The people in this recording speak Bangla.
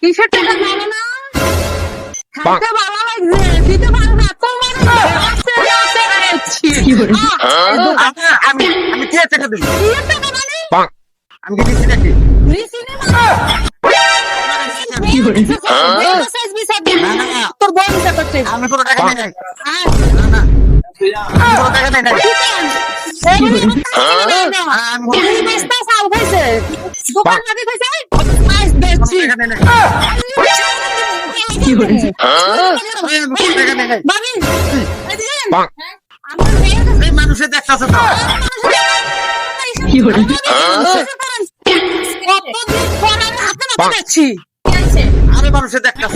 কিসের টাকা জানো না খাইতে ভালো লাগছে দিতে পারো না তো আস্তে আস্তে আরেছি আ- আমি আমি কে টাকা দিই কিসের টাকা আমি কি দিচ্ছি নাকি তোর বড় হিসাব করতে আমি কোনো টাকা নাই না না মানুষের দেখতাছ কি করে আরে মানুষের দেখতাছ